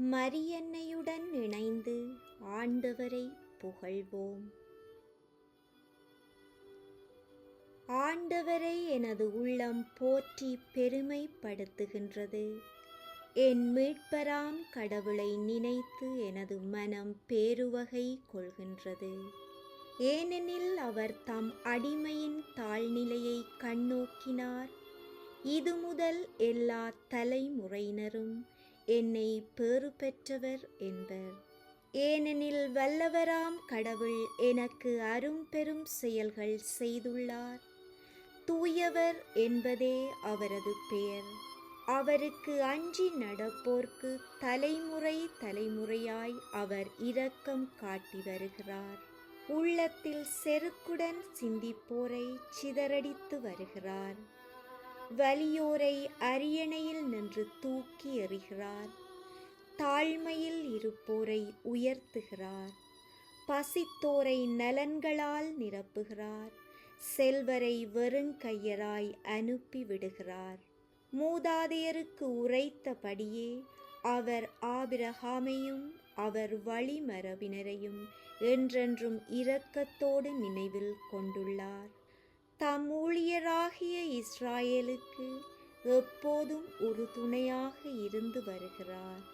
மரியன்னையுடன் இணைந்து ஆண்டவரை புகழ்வோம். ஆண்டவரை எனது உள்ளம் போற்றி பெருமைப்படுத்துகின்றது. என் மீட்பராம் கடவுளை நினைத்து எனது மனம் பேருவகை கொள்கின்றது. ஏனெனில் அவர் தம் அடிமையின் தாழ்நிலையை கண்ணோக்கினார். இது முதல் எல்லா தலைமுறையினரும் என்னை பேறு பெற்றவர் என்பர். ஏனெனில் வல்லவராம் கடவுள் எனக்கு அரும்பெரும் செயல்கள் செய்துள்ளார். தூயவர் என்பதே அவரது பெயர். அவருக்கு அஞ்சி நடப்போர்க்கு தலைமுறை தலைமுறையாய் அவர் இரக்கம் காட்டி வருகிறார். உள்ளத்தில் செருக்குடன் சிந்திப்போரை சிதறடித்து வருகிறார். வலியோரை அரியணையில் நின்று தூக்கி எறிகிறார். தாழ்மையில் இருப்போரை உயர்த்துகிறார். பசித்தோரை நலன்களால் நிரப்புகிறார். செல்வரை வெறுங்கையராய் அனுப்பி விடுகிறார் மூதாதையருக்கு உரைத்தபடியே அவர் ஆபிரகாமையும் அவர் வழிமரபினரையும் என்றென்றும் இரக்கத்தோடு நினைவில் கொண்டுள்ளார். தம் ஊழியராக இஸ்ராயேலுக்கு எப்போதும் ஒரு துணையாக இருந்து வருகிறார்.